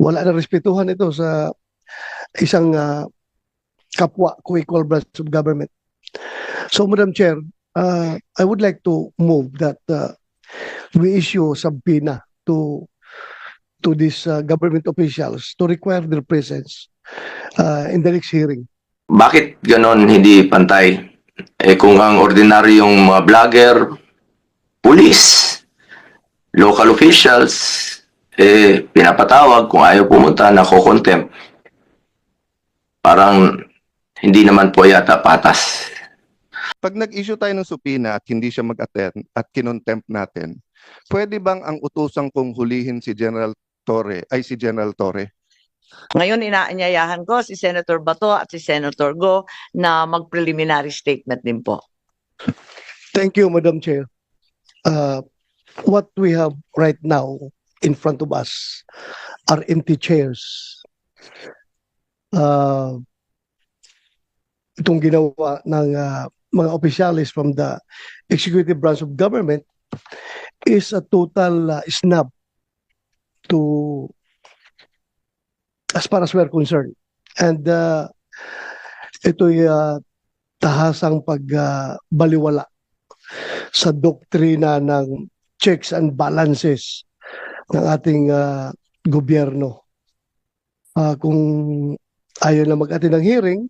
wala na respetuhan ito sa isang ah, kapwa co-equal branch of government. So, Madam Chair, uh, I would like to move that uh, we issue subpoena to to these uh, government officials to require their presence uh, in the next hearing. Bakit ganon hindi pantay? Eh kung ang ordinaryong mga vlogger, police, local officials, eh pinapatawag kung ayaw pumunta, nako-contempt. Parang hindi naman po yata patas. Pag nag-issue tayo ng supina at hindi siya mag-attend at kinontempt natin, pwede bang ang utusang kong hulihin si General Torre ay si General Torre? Ngayon, inaanyayahan ko si Senator Bato at si Senator Go na mag-preliminary statement din po. Thank you, Madam Chair. Uh, what we have right now in front of us are empty chairs. Uh, itong ginawa ng uh, mga opisyalis from the executive branch of government is a total uh, snub to as far as we're concerned. And uh, ito'y uh, tahasang pagbaliwala sa doktrina ng checks and balances ng ating ah, gobyerno. Ah, kung ayaw na mag-attend ng hearing,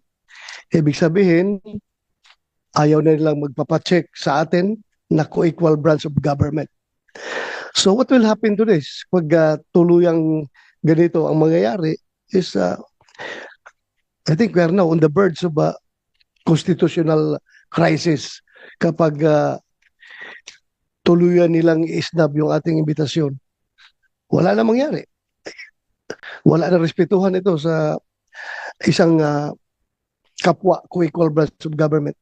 ibig sabihin, ayaw na nilang magpapacheck sa atin na co-equal branch of government. So what will happen to this? Pag ah, tuluyang ganito ang mangyayari is ah, I think we are now on the verge of a constitutional crisis kapag ah, tuluyan nilang isnab yung ating imbitasyon. Wala na mangyari. Wala na respetuhan ito sa isang ah, kapwa co-equal branch of government.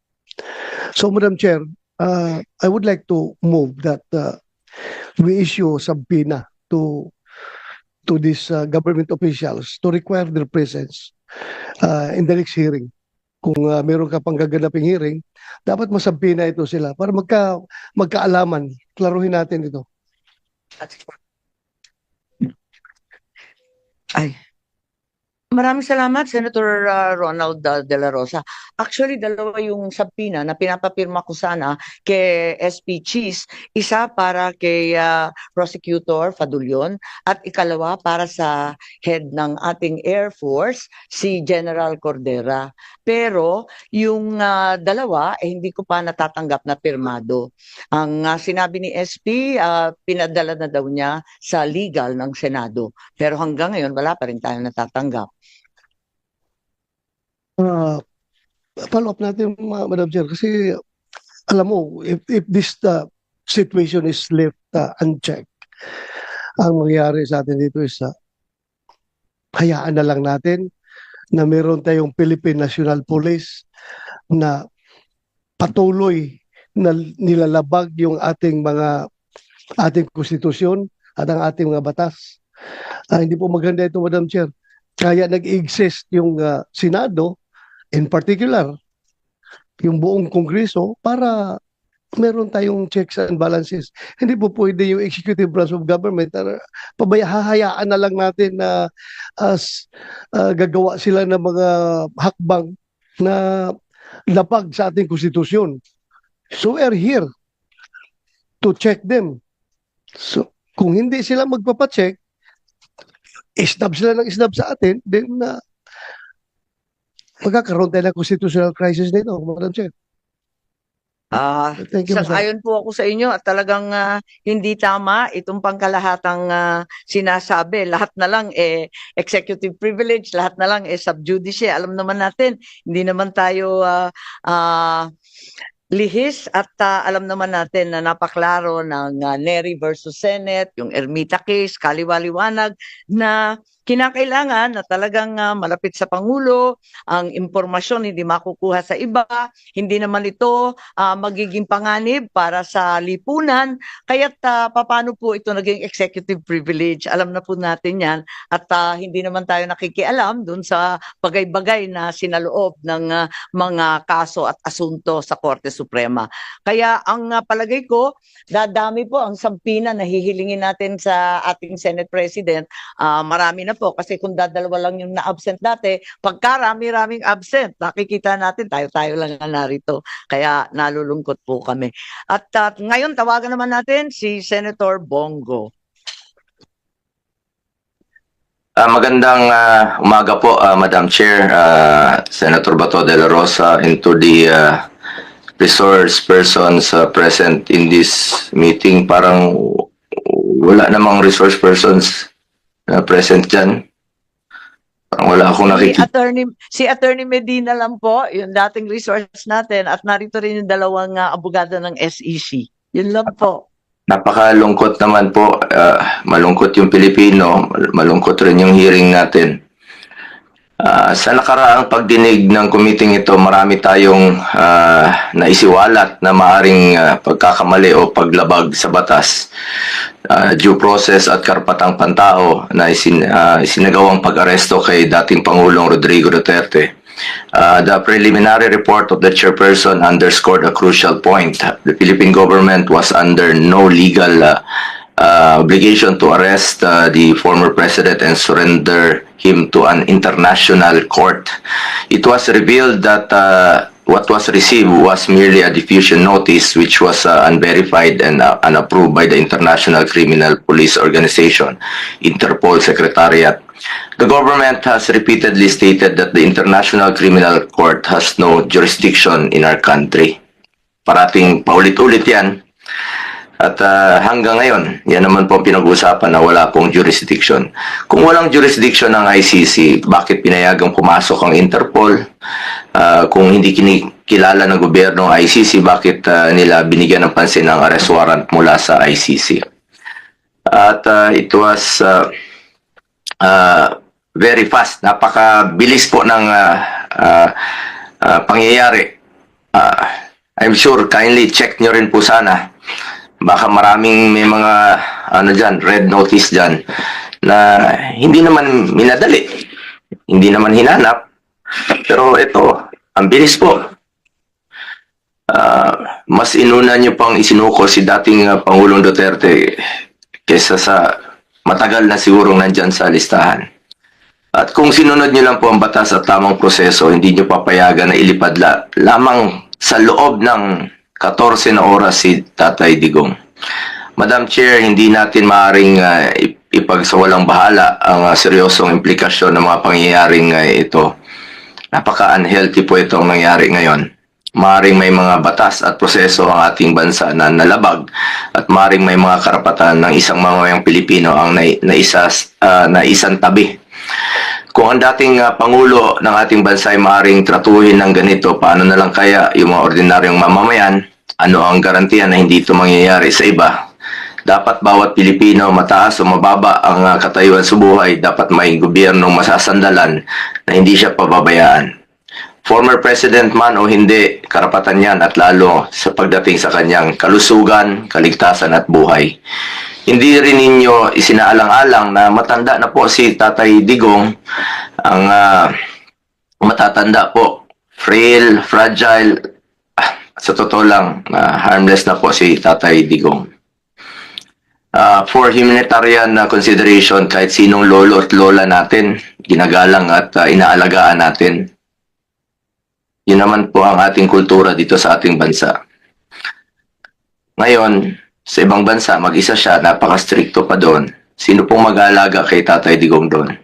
So, Madam Chair, uh, I would like to move that uh, we issue subpoena to to these uh, government officials to require their presence uh, in the next hearing. Kung uh, meron ka pang gaganaping hearing, dapat masabina ito sila para magka, magkaalaman. Klaruhin natin ito. Ay. Maraming salamat, Senator uh, Ronald uh, De La Rosa. Actually, dalawa yung subpoena na pinapapirma ko sana kay SP Cheese. Isa para kay uh, Prosecutor Fadulion at ikalawa para sa head ng ating Air Force, si General Cordera. Pero yung uh, dalawa, eh, hindi ko pa natatanggap na pirmado. Ang uh, sinabi ni SP, uh, pinadala na daw niya sa legal ng Senado. Pero hanggang ngayon, wala pa rin tayong natatanggap. Uh, follow up natin, Ma- Madam Chair, kasi alam mo, if, if this uh, situation is left uh, unchecked, ang mangyayari sa atin dito is uh, hayaan na lang natin na meron tayong Philippine National Police na patuloy na nilalabag yung ating mga ating konstitusyon at ang ating mga batas. Ah, hindi po maganda ito, Madam Chair. Kaya nag-exist yung uh, Senado, in particular, yung buong Kongreso, para meron tayong checks and balances. Hindi po pwede yung executive branch of government uh, pabaya hahayaan na lang natin na as uh, gagawa sila ng mga hakbang na lapag sa ating konstitusyon. So we are here to check them. So kung hindi sila magpapacheck, isnab sila ng isnab sa atin, then uh, magkakaroon tayo ng constitutional crisis nito, Madam Chair. Ah, Thank you. Sang-ayon po ako sa inyo at talagang ah, hindi tama itong pangkalahatang ah, sinasabi. Lahat na lang eh executive privilege, lahat na lang eh sub judice. Alam naman natin, hindi naman tayo ah, ah, lihis at ah, alam naman natin na napaklaro ng ah, Neri versus Senate, yung Ermita case, kaliwaliwanag na kinakailangan na talagang ah, malapit sa Pangulo, ang impormasyon hindi makukuha sa iba, hindi naman ito ah, magiging panganib para sa lipunan. Kaya't uh, paano po ito naging executive privilege? Alam na po natin yan at ah, hindi naman tayo nakikialam dun sa bagay-bagay na sinaloob ng ah, mga kaso at asunto sa Korte Suprema. Kaya ang ah, palagay ko, dadami po ang sampina na hihilingin natin sa ating Senate President. Ah, marami na na po kasi kung dadalawa lang yung na-absent dati, pagkarami-raming absent, nakikita natin tayo-tayo lang na narito. Kaya nalulungkot po kami. At ah, ngayon tawagan naman natin si Senator Bongo. Ah, magandang ah, umaga po, ah, Madam Chair, ah, Senator Bato de la Rosa, and to the ah, resource persons ah, present in this meeting. Parang wala namang resource persons na present dyan. Parang wala akong Si nakikita. Attorney, si Attorney Medina lang po, yung dating resource natin at narito rin yung dalawang ah, abogado ng SEC. Yun lang po. Napakalungkot naman po. ah, malungkot yung Pilipino, mal- malungkot rin yung hearing natin. Ah, sa nakaraang pagdinig ng committee ito, marami tayong ah, naisiwalat na maaring ah, pagkakamali o paglabag sa batas. Ah, due process at karapatang pantao na isin, ah, isinagawang pag-aresto kay dating Pangulong Rodrigo Duterte. Uh, the preliminary report of the chairperson underscored a crucial point. The Philippine government was under no legal uh, uh, obligation to arrest uh, the former president and surrender him to an international court. It was revealed that uh, what was received was merely a diffusion notice which was uh, unverified and uh, unapproved by the International Criminal Police Organization, Interpol Secretariat. The government has repeatedly stated that the International Criminal Court has no jurisdiction in our country. Parating paulit-ulit yan. At ah, hanggang ngayon, yan naman po ang pinag-uusapan na wala pong jurisdiction. Kung walang jurisdiction ng ICC, bakit pinayagang pumasok ang Interpol? Ah, kung hindi kinikilala ng gobyerno ang ICC, bakit ah, nila binigyan ng pansin ang arrest warrant mula sa ICC? At ah, it was ah, ah, very fast. Napakabilis po ng ah, ah, ah, pangyayari. Ah, I'm sure kindly check nyo rin po sana. Baka maraming may mga ano dyan, red notice dyan na hindi naman minadali. Hindi naman hinanap. Pero ito, ang bilis po. Ah, mas inuna nyo pang isinuko si dating ah, Pangulong Duterte kesa sa matagal na sigurong nandyan sa listahan. At kung sinunod nyo lang po ang batas at tamang proseso, hindi nyo papayagan na ilipad la, lamang sa loob ng 14 na oras si Tatay Digong. Madam Chair, hindi natin maaring uh, ipagsawalang bahala ang ah, seryosong implikasyon ng mga pangyayaring ah, ito. Napaka-unhealthy po itong nangyari ngayon. Maaring may mga batas at proseso ang ating bansa na nalabag at maaring may mga karapatan ng isang mamamayang Pilipino ang nai- naisas, ah, naisang tabi. Kung ang dating ah, Pangulo ng ating bansa ay maaring tratuhin ng ganito, paano na lang kaya yung mga ordinaryong mamamayan? Ano ang garantiya na hindi ito mangyayari sa iba? Dapat bawat Pilipino, mataas o mababa ang ah, katayuan sa buhay, dapat may gobyernong masasandalan na hindi siya pababayaan. Former president man o hindi, karapatan yan at lalo sa pagdating sa kanyang kalusugan, kaligtasan at buhay. Hindi rin ninyo isinaalang-alang na matanda na po si Tatay Digong ang ah, matatanda po, frail, fragile, ah, sa totoo lang, ah, harmless na po si Tatay Digong. Ah, for humanitarian na consideration, kahit sinong lolo at lola natin, ginagalang at ah, inaalagaan natin. Yun naman po ang ating kultura dito sa ating bansa. Ngayon, sa ibang bansa, mag-isa siya, napaka-stricto pa doon. Sino pong mag-aalaga kay Tatay Digong doon?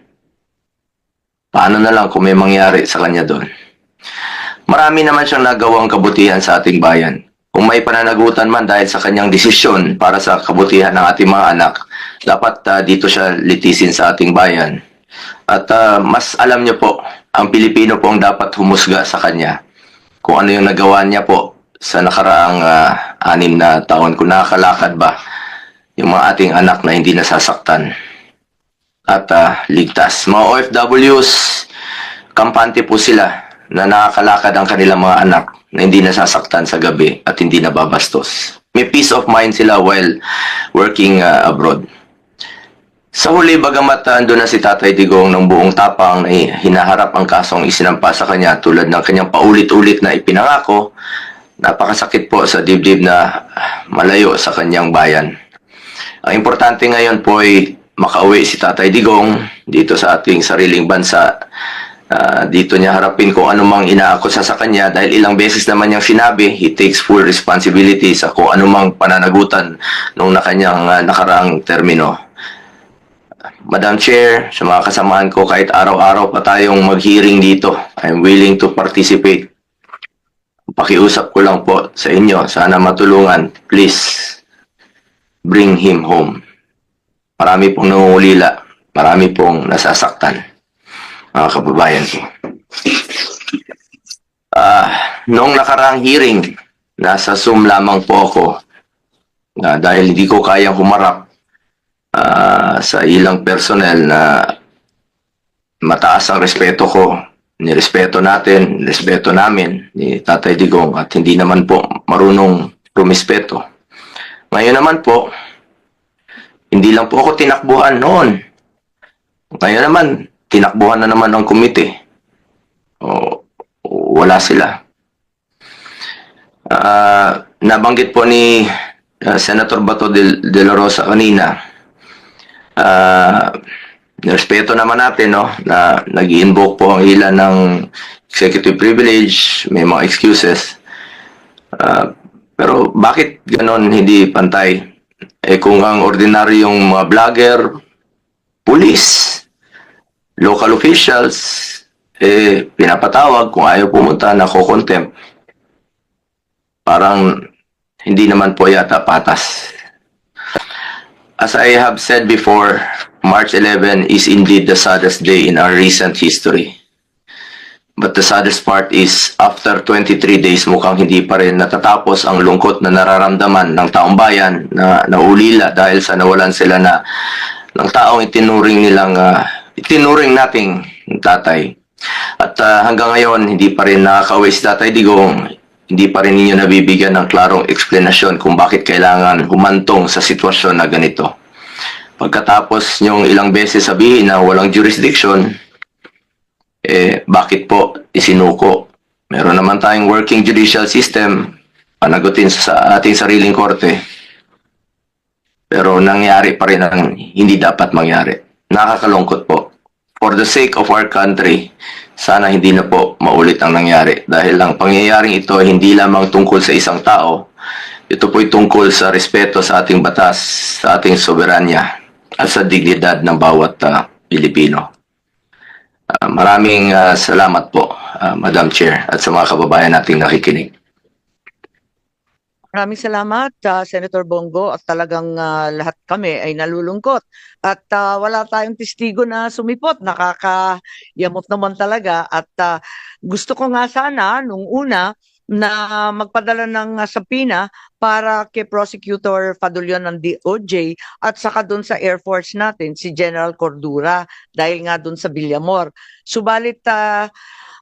Paano na lang kung may mangyari sa kanya doon? Marami naman siyang nagawang kabutihan sa ating bayan. Kung may pananagutan man dahil sa kanyang desisyon para sa kabutihan ng ating mga anak, dapat ah, dito siya litisin sa ating bayan. At ah, mas alam niyo po, ang Pilipino po ang dapat humusga sa kanya. Kung ano yung nagawa niya po sa nakaraang ah, anim na taon, kung nakakalakad ba yung mga ating anak na hindi nasasaktan at ah, ligtas. Mga OFWs, kampante po sila na nakakalakad ang kanilang mga anak na hindi nasasaktan sa gabi at hindi nababastos. May peace of mind sila while working ah, abroad. Sa huli, bagamat uh, na si Tatay Digong ng buong tapang na hinaharap ang kasong isinampa sa kanya tulad ng kanyang paulit-ulit na ipinangako, napakasakit po sa dibdib na malayo sa kanyang bayan. Ang importante ngayon po ay makauwi si Tatay Digong dito sa ating sariling bansa. Ah, dito niya harapin kung anumang inaakusa sa kanya dahil ilang beses naman niyang sinabi, he takes full responsibility sa kung anumang pananagutan nung na kanyang ah, nakaraang termino. Madam Chair, sa mga kasamahan ko, kahit araw-araw pa tayong mag-hearing dito, I'm willing to participate. Pakiusap ko lang po sa inyo, sana matulungan, please, bring him home. Marami pong nangungulila, marami pong nasasaktan, mga kababayan ko. Ah, noong nakaraang hearing, nasa Zoom lamang po ako na dahil hindi ko kayang humarap ah, sa ilang personnel na mataas ang respeto ko, nirespeto natin, respeto namin ni Tatay Digong at hindi naman po marunong rumispeto. Ngayon naman po, hindi lang po ako tinakbuhan noon. Ngayon naman, tinakbuhan na naman ng komite. O, wala sila. Ah, nabanggit po ni ah, Senator Bato de, de la Rosa kanina, ah, respeto naman natin no, na nag invoke po ang ilan ng executive privilege, may mga excuses. Ah, pero bakit ganon hindi pantay? Eh kung ang ordinaryong mga vlogger, police, local officials, eh pinapatawag kung ayaw pumunta na contempt Parang hindi naman po yata patas. As I have said before, March 11 is indeed the saddest day in our recent history. But the saddest part is, after 23 days, mukhang hindi pa rin natatapos ang lungkot na nararamdaman ng taong bayan na naulila dahil sa nawalan sila na ng taong itinuring nilang, ah, itinuring nating tatay. At ah, hanggang ngayon, hindi pa rin nakakauwi si Tatay Digong. Hindi pa rin ninyo nabibigyan ng klarong eksplanasyon kung bakit kailangan humantong sa sitwasyon na ganito. Pagkatapos nyong ilang beses sabihin na walang jurisdiction, eh bakit po isinuko? Meron naman tayong working judicial system, panagutin sa ating sariling korte. Pero nangyari pa rin ang hindi dapat mangyari. Nakakalungkot po. For the sake of our country, sana hindi na po maulit ang nangyari. Dahil ang pangyayaring ito ay hindi lamang tungkol sa isang tao, ito po'y tungkol sa respeto sa ating batas, sa ating soberanya, at sa dignidad ng bawat ah, Pilipino. Ah, maraming ah, salamat po, ah, Madam Chair, at sa mga kababayan nating nakikinig. Maraming salamat, ah, Senator Bongo, at talagang ah, lahat kami ay nalulungkot. At ah, wala tayong testigo na sumipot, nakakayamot naman talaga. At ah, gusto ko nga sana, nung una, na magpadala ng sapina para kay Prosecutor Fadulian ng DOJ at saka doon sa Air Force natin, si General Cordura, dahil nga doon sa Villamor. Subalit, ah,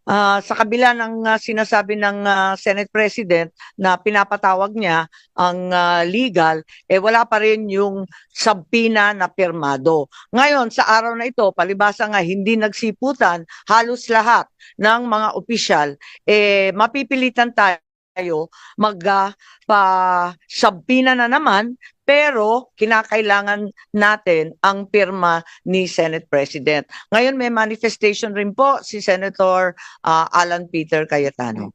ah, sa kabila ng ah, sinasabi ng ah, Senate President na pinapatawag niya ang ah, legal, eh wala pa rin yung sabpina na pirmado. Ngayon, sa araw na ito, palibasa nga hindi nagsiputan, halos lahat ng mga opisyal, eh mapipilitan tayo mag ah, pa sabpina na naman pero kinakailangan natin ang pirma ni Senate President. Ngayon may manifestation rin po si Senator ah, Alan Peter Cayetano.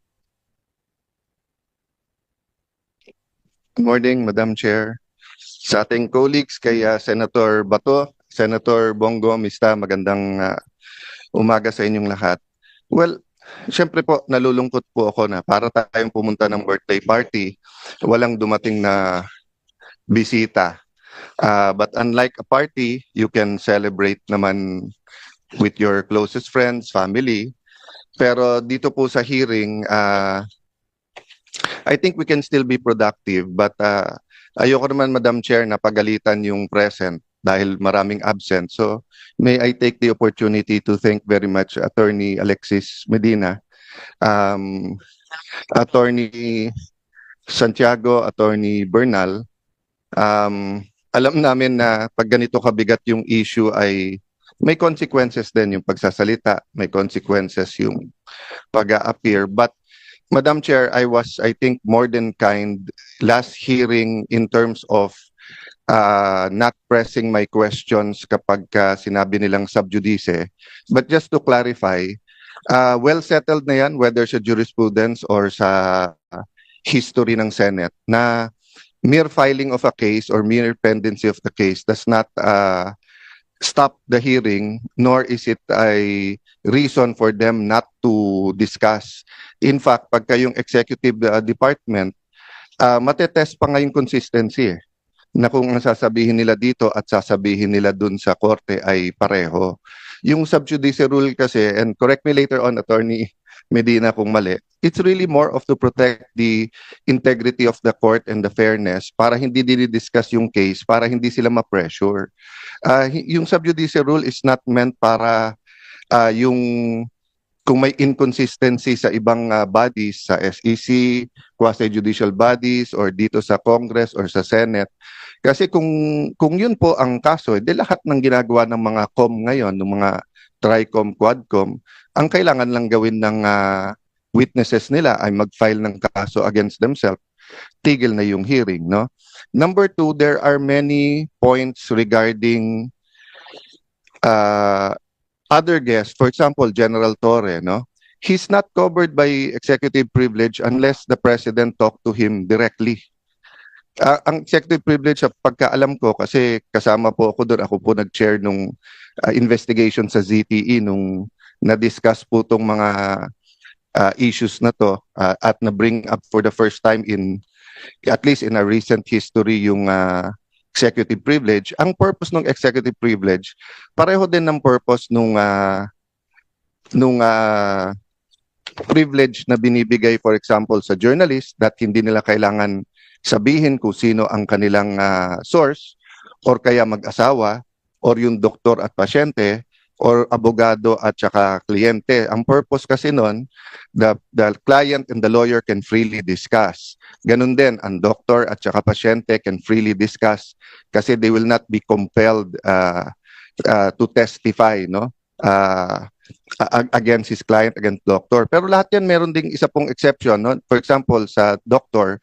Good morning, Madam Chair. Sa ating colleagues, kay ah, Senator Bato, Senator Bongo, Mista, magandang ah, umaga sa inyong lahat. Well, syempre po, nalulungkot po ako na para tayong pumunta ng birthday party, walang dumating na bisita. Ah, but unlike a party, you can celebrate naman with your closest friends, family. Pero dito po sa hearing, ah, I think we can still be productive but ah, ayoko naman Madam Chair na pagalitan yung present dahil maraming absent. So may I take the opportunity to thank very much Attorney Alexis Medina, um, Attorney Santiago, Attorney Bernal. Um, alam namin na pag ganito kabigat yung issue ay may consequences din yung pagsasalita, may consequences yung pag-appear. But Madam Chair, I was, I think, more than kind last hearing in terms of uh, not pressing my questions kapag ka sinabi nilang subjudice. But just to clarify, uh, well settled na yan whether sa jurisprudence or sa uh, history ng Senate na mere filing of a case or mere pendency of the case does not uh, stop the hearing nor is it a reason for them not to discuss. In fact, pagka yung executive uh, department, uh, matetest pa nga yung consistency eh, na kung ang sasabihin nila dito at sasabihin nila dun sa korte ay pareho. Yung subjudice rule kasi, and correct me later on, Attorney Medina kung mali, it's really more of to protect the integrity of the court and the fairness para hindi dinidiscuss yung case, para hindi sila ma-pressure. Uh, yung subjudice rule is not meant para uh, yung kung may inconsistency sa ibang uh, bodies, sa SEC, quasi-judicial bodies, or dito sa Congress or sa Senate. Kasi kung, kung yun po ang kaso, eh, di lahat ng ginagawa ng mga COM ngayon, ng mga TRICOM, QUADCOM, ang kailangan lang gawin ng uh, witnesses nila ay mag-file ng kaso against themselves, tigil na yung hearing, no? Number two, there are many points regarding uh, other guests. For example, General Torre, no? He's not covered by executive privilege unless the president talk to him directly. Ah, ang executive privilege, sa pagkaalam ko, kasi kasama po ako doon, ako po nag-chair nung ah, investigation sa ZTE nung na-discuss po itong mga ah, issues na to ah, at na-bring up for the first time in at least in a recent history yung ah, executive privilege. Ang purpose ng executive privilege, pareho din ng purpose nung ah, nung ah, privilege na binibigay for example sa journalist that hindi nila kailangan sabihin kung sino ang kanilang ah, source or kaya mag-asawa or yung doktor at pasyente or abogado at saka kliyente. Ang purpose kasi nun, the, the client and the lawyer can freely discuss. Ganun din, ang doktor at saka pasyente can freely discuss kasi they will not be compelled uh, uh, to testify, no? Uh, against his client, against doctor. Pero lahat yan meron ding isa pong exception, no? For example, sa doctor,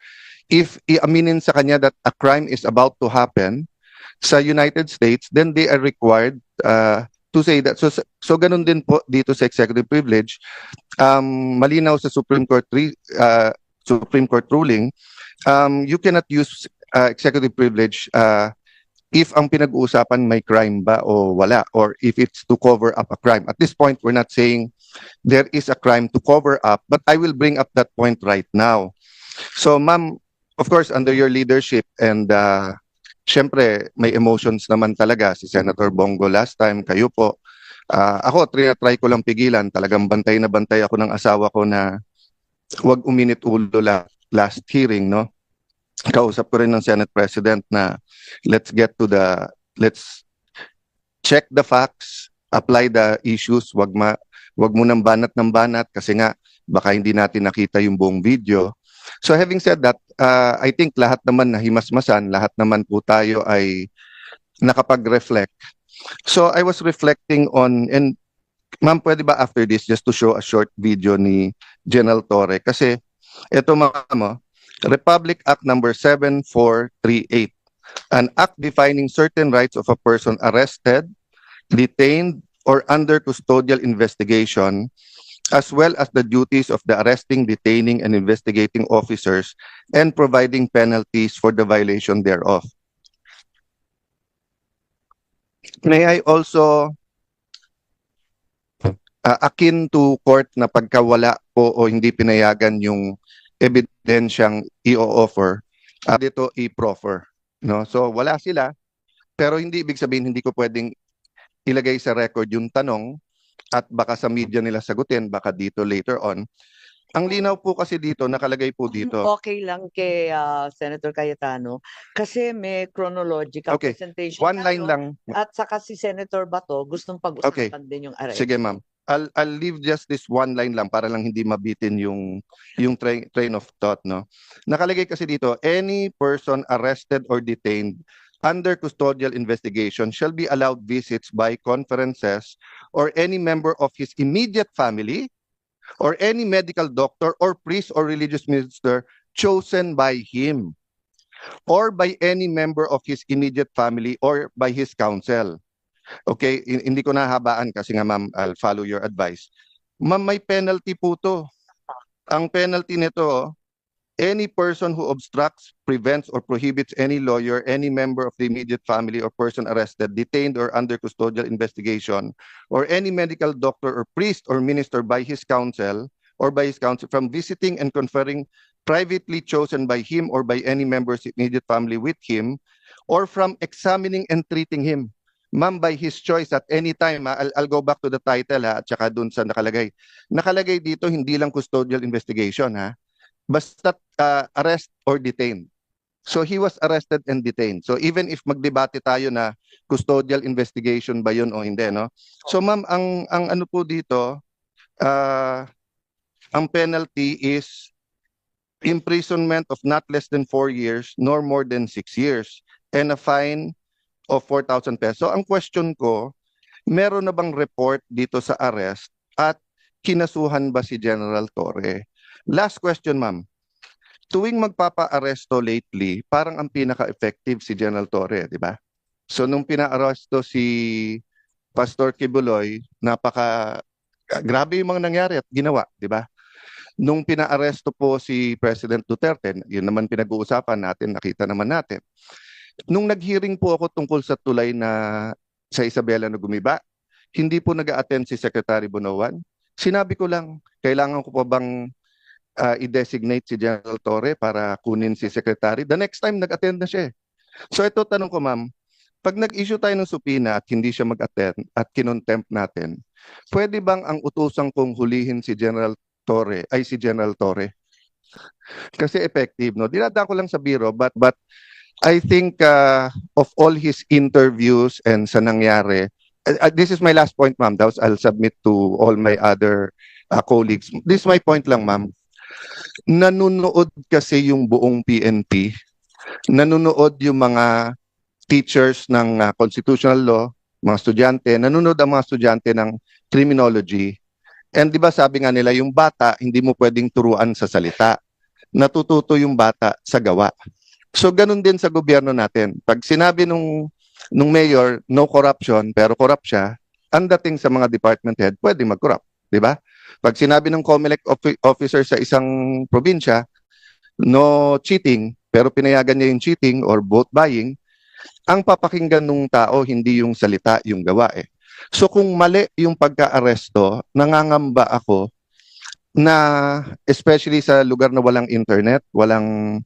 if iaminin sa kanya that a crime is about to happen sa United States, then they are required uh, to say that. So, so ganun din po dito sa executive privilege. Um, malinaw sa Supreme Court re, uh, Supreme Court ruling, um, you cannot use uh, executive privilege uh, if ang pinag-uusapan may crime ba o wala or if it's to cover up a crime. At this point, we're not saying there is a crime to cover up, but I will bring up that point right now. So, ma'am, of course, under your leadership and uh, syempre, may emotions naman talaga si Senator Bongo last time, kayo po. Ah, ako, try ko lang pigilan. Talagang bantay na bantay ako ng asawa ko na wag uminit ulo la, last hearing, no? Kausap ko rin ng Senate President na let's get to the, let's check the facts, apply the issues, wag ma, wag mo nang banat ng banat kasi nga baka hindi natin nakita yung buong video. So having said that, uh, I think lahat naman nahimasmasan, lahat naman po tayo ay nakapag-reflect. So I was reflecting on, and ma'am, pwede ba after this just to show a short video ni General Torre? Kasi ito mga mo, Republic Act number 7438, an act defining certain rights of a person arrested, detained, or under custodial investigation as well as the duties of the arresting, detaining, and investigating officers and providing penalties for the violation thereof. May I also uh, akin to court na pagkawala po o hindi pinayagan yung ebidensyang i-offer, uh, dito i-proffer. No? So wala sila, pero hindi ibig sabihin hindi ko pwedeng ilagay sa record yung tanong at baka sa media nila sagutin, baka dito later on. Ang linaw po kasi dito, nakalagay po dito. Okay lang kay ah, Senator Cayetano kasi may chronological Okay, presentation. One line lang. At saka si Senator Bato gustong pag-usapan din yung arrest. Sige ma'am. I'll, I'll leave just this one line lang para lang hindi mabitin yung yung train, train of thought no. Nakalagay kasi dito any person arrested or detained under custodial investigation shall be allowed visits by conferences or any member of his immediate family or any medical doctor or priest or religious minister chosen by him. or by any member of his immediate family or by his counsel. Okay, hin- hindi ko nahabaan kasi nga ma'am, I'll follow your advice. Ma'am, may penalty po to. Ang penalty nito, any person who obstructs, prevents, or prohibits any lawyer, any member of the immediate family or person arrested, detained, or under custodial investigation, or any medical doctor or priest or minister by his counsel or by his counsel from visiting and conferring privately chosen by him or by any member's immediate family with him, or from examining and treating him. Ma'am, by his choice at any time, ha, I'll, I'll go back to the title ha, at saka dun sa nakalagay. Nakalagay dito, hindi lang custodial investigation ha, basta uh, arrest or detain. So he was arrested and detained. So even if magdebate tayo na custodial investigation ba yun o hindi, no? So ma'am, ang, ang ano po dito, uh, ang penalty is imprisonment of not less than four years nor more than six years and a fine of 4,000 pesos. So ang question ko, meron na bang report dito sa arrest at kinasuhan ba si General Torre? Last question, ma'am. Tuwing magpapa-aresto lately, parang ang pinaka-effective si General Torre, di ba? So nung pina-aresto si Pastor Kibuloy, napaka grabe yung mga nangyari at ginawa, di ba? Nung pinaaresto po si President Duterte, yun naman pinag-uusapan natin, nakita naman natin. Nung nag-hearing po ako tungkol sa tulay na sa Isabela na gumiba, hindi po nag-attend si Secretary Bonoan. Sinabi ko lang, kailangan ko pa bang ah, i-designate si General Torre para kunin si Secretary? The next time, nag-attend na siya. eh. So ito tanong ko ma'am, pag nag-issue tayo ng supina at hindi siya mag-attend at kinontempt natin, pwede bang ang utusang kong hulihin si General Torre ay si General Torre? Kasi effective, no? Dinadaan ko lang sa biro, but, but I think uh, of all his interviews and sa nangyari, uh, uh, this is my last point, ma'am. I'll submit to all my other uh, colleagues. This is my point lang, ma'am. Nanunood kasi yung buong PNP. Nanunood yung mga teachers ng uh, constitutional law, mga estudyante. Nanunood ang mga estudyante ng criminology. And di ba sabi nga nila, yung bata, hindi mo pwedeng turuan sa salita. Natututo yung bata sa gawa. So ganun din sa gobyerno natin. Pag sinabi nung nung mayor no corruption pero corrupt siya, ang dating sa mga department head pwede mag-corrupt, di ba? Pag sinabi ng COMELEC offi- officer sa isang probinsya no cheating pero pinayagan niya yung cheating or vote buying, ang papakinggan ng tao hindi yung salita, yung gawa eh. So kung mali yung pagka-aresto, nangangamba ako na especially sa lugar na walang internet, walang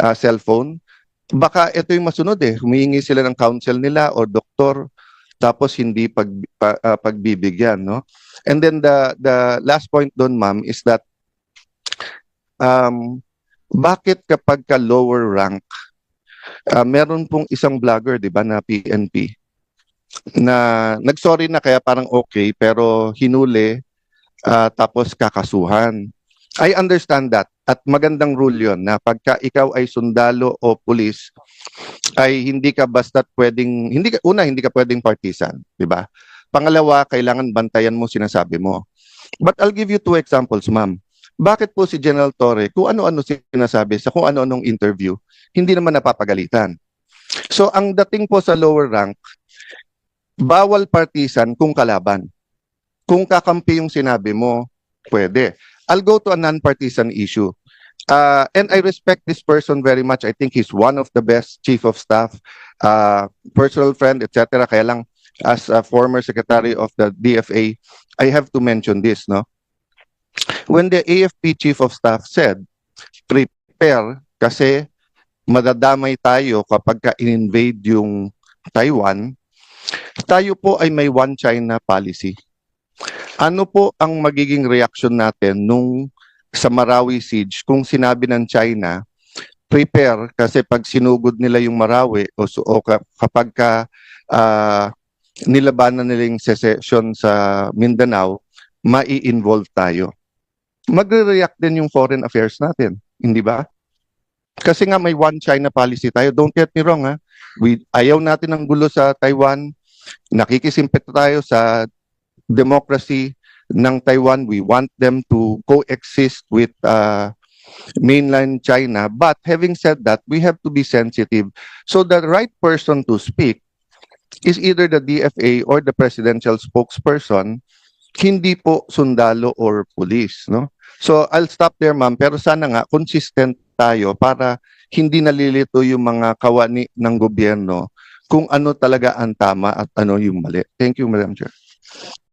uh, cellphone, baka ito yung masunod eh. Humihingi sila ng counsel nila o doktor tapos hindi pag, pa- ah, pagbibigyan, no? And then the the last point doon, ma'am, is that um, bakit kapag ka lower rank, ah, meron pong isang vlogger, di ba, na PNP, na nagsorry na kaya parang okay, pero hinuli, ah, tapos kakasuhan. I understand that at magandang rule yon na pagka ikaw ay sundalo o pulis ay hindi ka basta pwedeng hindi ka una hindi ka pwedeng partisan, di ba? Pangalawa, kailangan bantayan mo sinasabi mo. But I'll give you two examples, ma'am. Bakit po si General Torre, kung ano-ano sinasabi sa kung ano-anong interview, hindi naman napapagalitan. So ang dating po sa lower rank, bawal partisan kung kalaban. Kung kakampi yung sinabi mo, pwede. I'll go to a non-partisan issue. Uh, and I respect this person very much. I think he's one of the best chief of staff, uh, personal friend, etc. Kaya lang, as a former secretary of the DFA, I have to mention this, no? When the AFP chief of staff said, prepare kasi madadamay tayo kapag ka in-invade yung Taiwan, tayo po ay may one China policy. Ano po ang magiging reaction natin nung sa Marawi siege kung sinabi ng China, prepare kasi pag sinugod nila yung Marawi o, o ka- kapag ka ah, nilabanan nila yung secession sa Mindanao, mai-involve tayo. Magre-react din yung foreign affairs natin, hindi ba? Kasi nga may one China policy tayo. Don't get me wrong ha. We, ayaw natin ng gulo sa Taiwan. Nakikisimpet tayo sa democracy ng Taiwan. We want them to coexist with uh, mainland China. But having said that, we have to be sensitive. So the right person to speak is either the DFA or the presidential spokesperson, hindi po sundalo or police, no? So I'll stop there, ma'am. Pero sana nga consistent tayo para hindi nalilito yung mga kawani ng gobyerno kung ano talaga ang tama at ano yung mali. Thank you, Madam Chair.